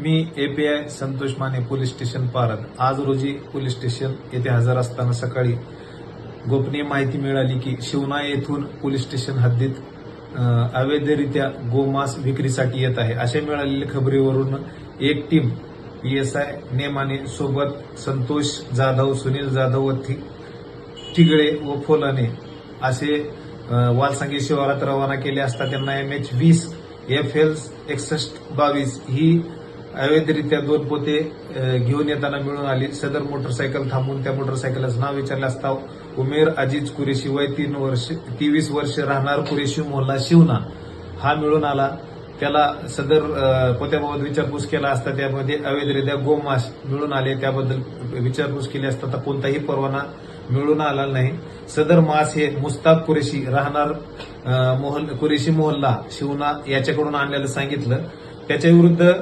मी API Santosh Mane police station पारद. आज रोजी पोलीस स्टेशन येथे हजर असताना सकाळी गोपनीय माहिती मिळाली की शिवना येथून पोलीस स्टेशन हद्दीत अवैधरित्या गोमांस विक्रीसाठी येत आहे. अशा मिळालेल्या खबरीवरून एक टीम पीएसआय नेमाने सोबत संतोष जाधव सुनील जाधव व ठिगळे व फोलाने असे वालसांगे वालसांगी शिवारात रवाना केले असता त्यांना एम एच वीस एफ एल एकसष्ट बावीस ही अवैधरित्या दोन पोते घेऊन येताना मिळून आली. सदर मोटरसायकल थांबून त्या मोटरसायकलचं नाव विचारले असता उमेर अजीज कुरेशी वय तीन वर्ष तेवीस वर्ष राहणार कुरेशी मोहल्ला शिवना. हा मिळून आला. त्याला सदर पोत्याबाबत विचारपूस केला असता. त्यामध्ये अवैधरित्या गोमास मिळून आले. त्याबद्दल विचारपूस केली असता तर कोणताही परवाना मिळून आला नाही. सदर मास हे मुस्ताक कुरेशी राहणार मोहल कुरेशी मोहल्ला शिवना याच्याकडून आणलेलं सांगितलं. त्याच्या विरुद्ध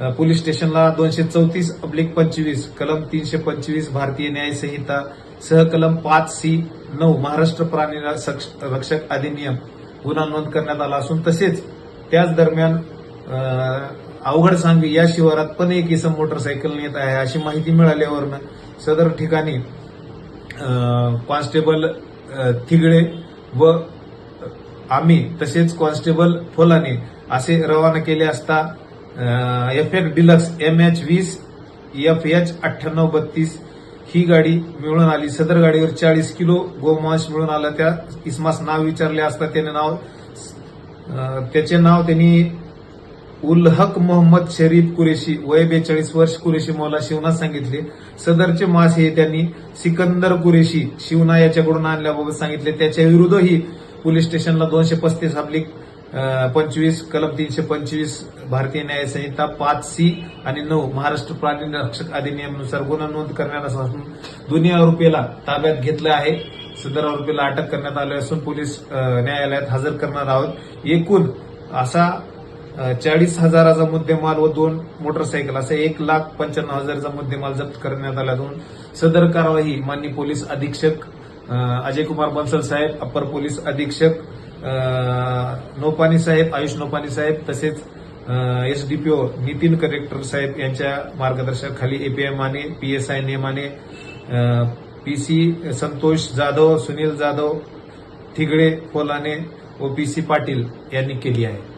पोलीस स्टेशनला दोनशे चौतीस अब्लिक पंचवीस कलम तीनशे पंचवीस भारतीय न्याय संहिता सहकलम पाच सी नऊ महाराष्ट्र प्राणी रक्षक रक्षक अधिनियम गुन्हा नोंद करण्यात आला असून तसेच त्याच दरम्यान अवघड सांगवी या शिवारात पण एक इसम मोटरसायकल नेत आहे अशी माहिती मिळाल्यावरनं सदर ठिकाणी कॉन्स्टेबल थिगळे व आम्ही तसेच कॉन्स्टेबल फोलाने असे रवाना केले असता एफ डिलक्स एम एच वीस एफ एच अठ्ठ्याण्णव बत्तीस. ही गाडी मिळून आली. सदर गाडीवर चाळीस किलो गोमांस मिळून आला त्या. इसमास नाव विचारले असता त्याने नाव त्याचे नाव त्यांनी उल हक मोहम्मद शरीफ कुरेशी वय बेचाळीस वर्ष कुरेशी मौला शिवना सांगितले. सदरचे मास हे त्यांनी सिकंदर कुरेशी शिवना याच्याकडून आणल्याबाबत सांगितले. त्याच्या विरुद्धही पोलीस स्टेशनला दोनशे पस्तीस आपली पंचवीस कलम तीनशे पंचवीस भारतीय न्याय संहिता पाच सी आणि नऊ महाराष्ट्र प्राणी रक्षक अधिनियमानुसार गुन्हा नोंद करण्यात असून दोन्ही आरोपीला ताब्यात घेतलं आहे. सदर आरोपीला अटक करण्यात आली असून पोलीस न्यायालयात हजर करणार आहोत. एकूण असा चाळीस हजाराचा मुद्देमाल व दोन मोटरसायकल असा एक लाख पंच्याण्णव हजाराचा मुद्देमाल जप्त करण्यात आला असून सदर कारवाई माननीय पोलीस अधीक्षक अजय कुमार बन्सल साहेब अप्पर पोलीस अधीक्षक नोपानी साहेब आयुष नोपानी साहेब तसेच एसडीपीओ नितीन कलेक्टर साहेब यांच्या मार्गदर्शनाखाली API Mane PSI Nemane PC Santosh Jadhav Sunil Jadhav Thigale Kolane व पीसी पाटील यांनी केली आहे.